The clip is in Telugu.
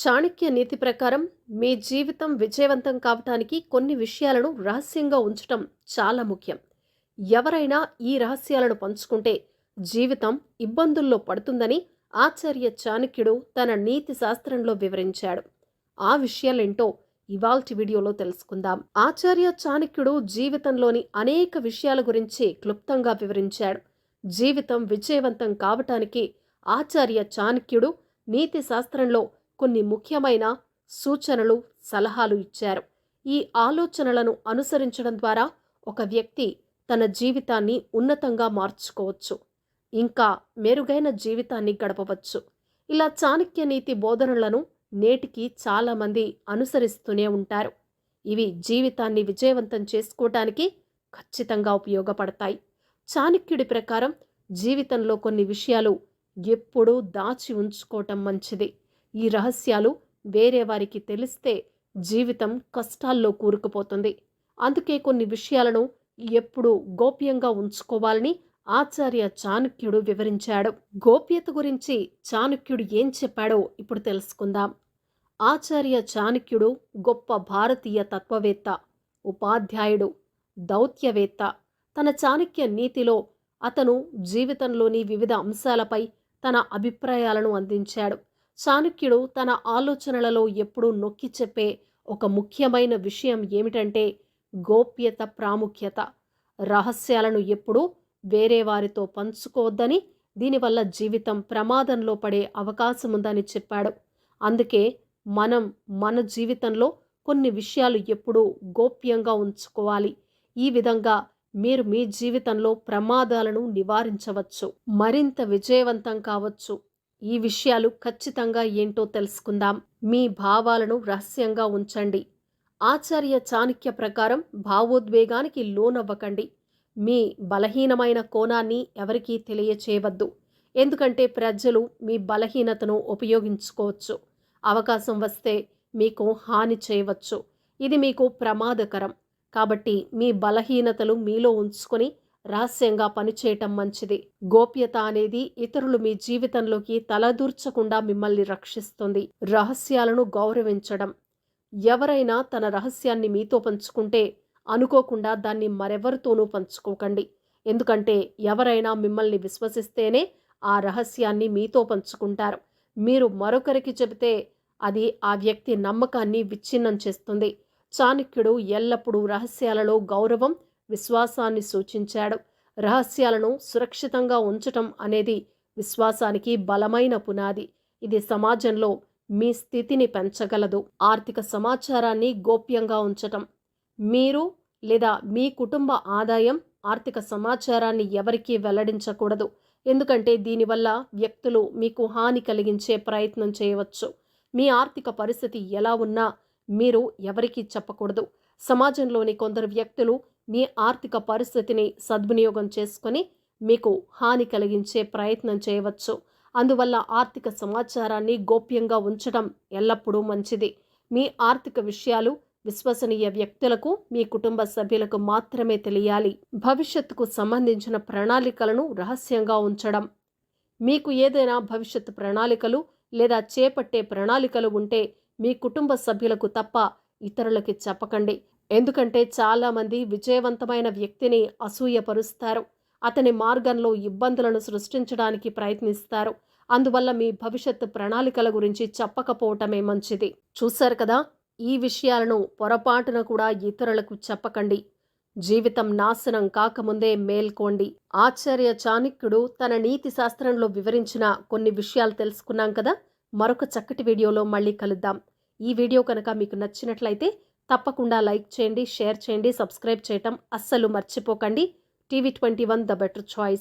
చాణక్య నీతి ప్రకారం మీ జీవితం విజయవంతం కావటానికి కొన్ని విషయాలను రహస్యంగా ఉంచటం చాలా ముఖ్యం. ఎవరైనా ఈ రహస్యాలను పంచుకుంటే జీవితం ఇబ్బందుల్లో పడుతుందని ఆచార్య చాణక్యుడు తన నీతి శాస్త్రంలో వివరించాడు. ఆ విషయాలేంటో ఇవాల్టి వీడియోలో తెలుసుకుందాం. ఆచార్య చాణక్యుడు జీవితంలోని అనేక విషయాల గురించి క్లుప్తంగా వివరించాడు. జీవితం విజయవంతం కావటానికి ఆచార్య చాణక్యుడు నీతి శాస్త్రంలో కొన్ని ముఖ్యమైన సూచనలు సలహాలు ఇచ్చారు. ఈ ఆలోచనలను అనుసరించడం ద్వారా ఒక వ్యక్తి తన జీవితాన్ని ఉన్నతంగా మార్చుకోవచ్చు. ఇంకా మెరుగైన జీవితాన్ని గడపవచ్చు. ఇలా చాణక్య నీతి బోధనలను నేటికి చాలామంది అనుసరిస్తూనే ఉంటారు. ఇవి జీవితాన్ని విజయవంతం చేసుకోవటానికి ఖచ్చితంగా ఉపయోగపడతాయి. చాణక్యుడి ప్రకారం జీవితంలో కొన్ని విషయాలు ఎప్పుడూ దాచి ఉంచుకోవటం మంచిది. ఈ రహస్యాలు వేరే వారికి తెలిస్తే జీవితం కష్టాల్లో కూరుకుపోతుంది. అందుకే కొన్ని విషయాలను ఎప్పుడూ గోప్యంగా ఉంచుకోవాలని ఆచార్య చాణుక్యుడు వివరించాడు. గోప్యత గురించి చాణుక్యుడు ఏం చెప్పాడో ఇప్పుడు తెలుసుకుందాం. ఆచార్య చాణుక్యుడు గొప్ప భారతీయ తత్వవేత్త ఉపాధ్యాయుడు దౌత్యవేత్త. తన చాణుక్య నీతిలో అతను జీవితంలోని వివిధ అంశాలపై తన అభిప్రాయాలను అందించాడు. చాణుక్యుడు తన ఆలోచనలలో ఎప్పుడూ నొక్కి చెప్పే ఒక ముఖ్యమైన విషయం ఏమిటంటే గోప్యత ప్రాముఖ్యత. రహస్యాలను ఎప్పుడూ వేరే వారితో పంచుకోవద్దని దీనివల్ల జీవితం ప్రమాదంలో పడే అవకాశం ఉందని చెప్పాడు. అందుకే మనం మన జీవితంలో కొన్ని విషయాలు ఎప్పుడూ గోప్యంగా ఉంచుకోవాలి. ఈ విధంగా మీరు మీ జీవితంలో ప్రమాదాలను నివారించవచ్చు. మరింత విజయవంతం కావచ్చు. ఈ విషయాలు ఖచ్చితంగా ఏంటో తెలుసుకుందాం. మీ భావాలను రహస్యంగా ఉంచండి. ఆచార్య చాణక్య ప్రకారం భావోద్వేగానికి లోనవ్వకండి. మీ బలహీనమైన కోణాన్ని ఎవరికీ తెలియచేయవద్దు. ఎందుకంటే ప్రజలు మీ బలహీనతను ఉపయోగించుకోవచ్చు. అవకాశం వస్తే మీకు హాని చేయవచ్చు. ఇది మీకు ప్రమాదకరం. కాబట్టి మీ బలహీనతలు మీలో ఉంచుకొని రహస్యంగా పనిచేయటం మంచిది. గోప్యత అనేది ఇతరులు మీ జీవితంలోకి తలదూర్చకుండా మిమ్మల్ని రక్షిస్తుంది. రహస్యాలను గౌరవించడం. ఎవరైనా తన రహస్యాన్ని మీతో పంచుకుంటే అనుకోకుండా దాన్ని మరెవరితోనూ పంచుకోకండి. ఎందుకంటే ఎవరైనా మిమ్మల్ని విశ్వసిస్తేనే ఆ రహస్యాన్ని మీతో పంచుకుంటారు. మీరు మరొకరికి చెబితే అది ఆ వ్యక్తి నమ్మకాన్ని విచ్ఛిన్నం చేస్తుంది. చాణక్యుడు ఎల్లప్పుడూ రహస్యాలలో గౌరవం విశ్వాసాన్ని సూచించాడు. రహస్యాలను సురక్షితంగా ఉంచటం అనేది విశ్వాసానికి బలమైన పునాది. ఇది సమాజంలో మీ స్థితిని పెంచగలదు. ఆర్థిక సమాచారాన్ని గోప్యంగా ఉంచటం. మీరు లేదా మీ కుటుంబ ఆదాయం ఆర్థిక సమాచారాన్ని ఎవరికీ వెల్లడించకూడదు. ఎందుకంటే దీనివల్ల వ్యక్తులు మీకు హాని కలిగించే ప్రయత్నం చేయవచ్చు. మీ ఆర్థిక పరిస్థితి ఎలా ఉన్నా మీరు ఎవరికీ చెప్పకూడదు. సమాజంలోని కొందరు వ్యక్తులు మీ ఆర్థిక పరిస్థితిని సద్వినియోగం చేసుకొని మీకు హాని కలిగించే ప్రయత్నం చేయవచ్చు. అందువల్ల ఆర్థిక సమాచారాన్ని గోప్యంగా ఉంచడం ఎల్లప్పుడూ మంచిది. మీ ఆర్థిక విషయాలు విశ్వసనీయ వ్యక్తులకు మీ కుటుంబ సభ్యులకు మాత్రమే తెలియాలి. భవిష్యత్తుకు సంబంధించిన ప్రణాళికలను రహస్యంగా ఉంచడం. మీకు ఏదైనా భవిష్యత్తు ప్రణాళికలు లేదా చేపట్టే ప్రణాళికలు ఉంటే మీ కుటుంబ సభ్యులకు తప్ప ఇతరులకి చెప్పకండి. ఎందుకంటే చాలామంది విజయవంతమైన వ్యక్తిని అసూయపరుస్తారు. అతని మార్గంలో ఇబ్బందులను సృష్టించడానికి ప్రయత్నిస్తారు. అందువల్ల మీ భవిష్యత్తు ప్రణాళికల గురించి చెప్పకపోవటమే మంచిది. చూశారు కదా? ఈ విషయాలను పొరపాటున కూడా ఇతరులకు చెప్పకండి. జీవితం నాశనం కాకముందే మేల్కోండి. ఆచార్య చాణక్యుడు తన నీతి శాస్త్రంలో వివరించిన కొన్ని విషయాలు తెలుసుకున్నాం కదా? మరొక చక్కటి వీడియోలో మళ్ళీ కలుద్దాం. ఈ వీడియో కనుక మీకు నచ్చినట్లయితే తప్పకుండా లైక్ చేయండి షేర్ చేయండి సబ్స్క్రైబ్ చేయటం అస్సలు మర్చిపోకండి. TV twenty one the better choice.